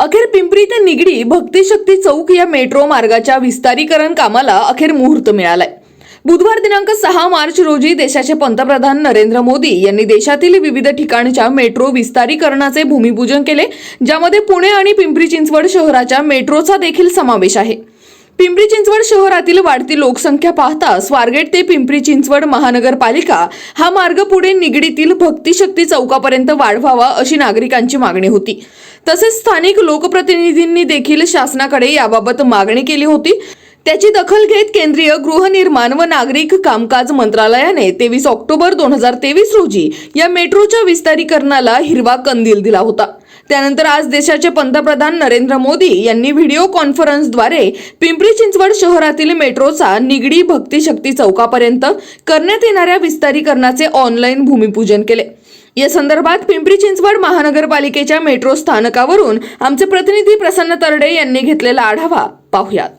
अखेर पिंपरी ते निगडी भक्तिशक्ती चौक या मेट्रो मार्गाच्या विस्तारीकरण कामाला अखेर मुहूर्त मिळालाय. बुधवार दिनांक सहा मार्च रोजी देशाचे पंतप्रधान नरेंद्र मोदी यांनी देशातील विविध ठिकाणच्या मेट्रो विस्तारीकरणाचे भूमिपूजन केले ज्यामध्ये पुणे आणि पिंपरी चिंचवड शहराच्या मेट्रोचा देखील समावेश आहे. पिंपरी चिंचवड शहरातील वाढती लोकसंख्या पाहता स्वारगेट ते पिंपरी चिंचवड महानगरपालिका हा मार्ग पुढे निगडीतील भक्तिशक्ती चौकापर्यंत वाढवावा अशी नागरिकांची मागणी होती. तसेच स्थानिक लोकप्रतिनिधींनी देखील शासनाकडे याबाबत मागणी केली होती. त्याची दखल घेत केंद्रीय गृहनिर्माण व नागरिक कामकाज मंत्रालयाने तेवीस ऑक्टोबर दोन हजार तेवीस रोजी या मेट्रोच्या विस्तारीकरणाला हिरवा कंदील दिला होता. त्यानंतर आज देशाचे पंतप्रधान नरेंद्र मोदी यांनी व्हिडिओ कॉन्फरन्सद्वारे पिंपरी चिंचवड शहरातील मेट्रोचा निगडी भक्तिशक्ती चौकापर्यंत करण्यात येणाऱ्या विस्तारीकरणाचे ऑनलाईन भूमिपूजन केले. या संदर्भात पिंपरी चिंचवड महानगरपालिकेच्या मेट्रो स्थानकावरून आमचे प्रतिनिधी प्रसन्न तरडे यांनी घेतलेला आढावा पाहुयात.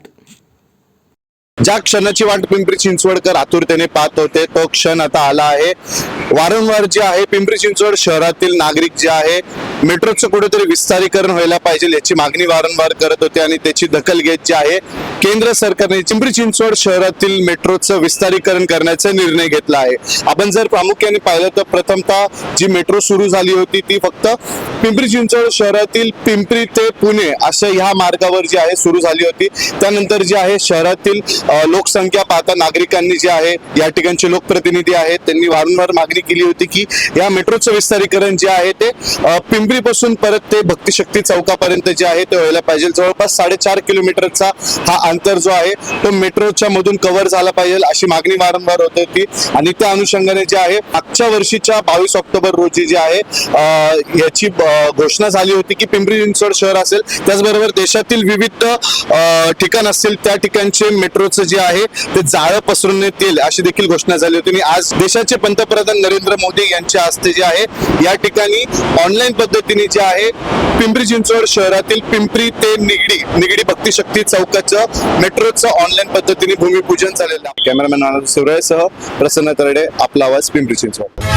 ज्या क्षणाची वाट पिंपरी चिंचवडकर आतुरतेने पाहत होते तो क्षण आता आला आहे. वारंवार जे आहे पिंपरी चिंचवड शहरातील नागरिक जे आहे मेट्रोचं कुठेतरी विस्तारीकरण व्हायला पाहिजे याची मागणी वारंवार करत होते आणि त्याची दखल घेत जी आहे केंद्र सरकारने चिंपरी चिंचवड शहरातील मेट्रोचं विस्तारीकरण करण्याचा निर्णय घेतला आहे. आपण जर प्रामुख्याने पाहिलं तर प्रथमतः जी मेट्रो सुरू झाली होती ती फक्त पिंपरी चिंचवड शहरातील पिंपरी ते पुणे अशा ह्या मार्गावर जी आहे सुरू झाली होती. त्यानंतर जे आहे शहरातील लोकसंख्या पाहता नागरिकांनी जे आहे या ठिकाणचे लोकप्रतिनिधी आहेत त्यांनी वारंवार मागणी केली होती की या मेट्रोचं विस्तारीकरण जे आहे ते पिंपरी पासून परत ते भक्तिशक्ती चौकापर्यंत जे आहे ते व्हायला पाहिजे. जवळपास साडेचार किलोमीटरचा हा अंतर जो आहे तो मेट्रोच्या मधून कव्हर झाला पाहिजे अशी मागणी वारंवार होत होती. आणि त्या अनुषंगाने जे आहे मागच्या वर्षीच्या बावीस ऑक्टोबर रोजी जे आहे याची घोषणा झाली होती की पिंपरी चिंचवड शहर असेल. त्याचबरोबर देशातील विविध ठिकाण असतील त्या ठिकाणचे मेट्रोचं जे आहे ते जाळं पसरवण्यात येईल अशी देखील घोषणा झाली होती. आणि आज देशाचे पंतप्रधान नरेंद्र मोदी यांच्या हस्ते जे आहे या ठिकाणी ऑनलाईन पद्धतीने जे आहे पिंपरी चिंचवड शहरातील पिंपरी ते निगडी निगडी भक्तिशक्ती चौकाचं मेट्रोचं ऑनलाईन पद्धतीने भूमिपूजन झालेलं आहे. कॅमेरामॅन आनंद प्रसन्न तरडे आपला आवाज पिंपरी चिंचवड.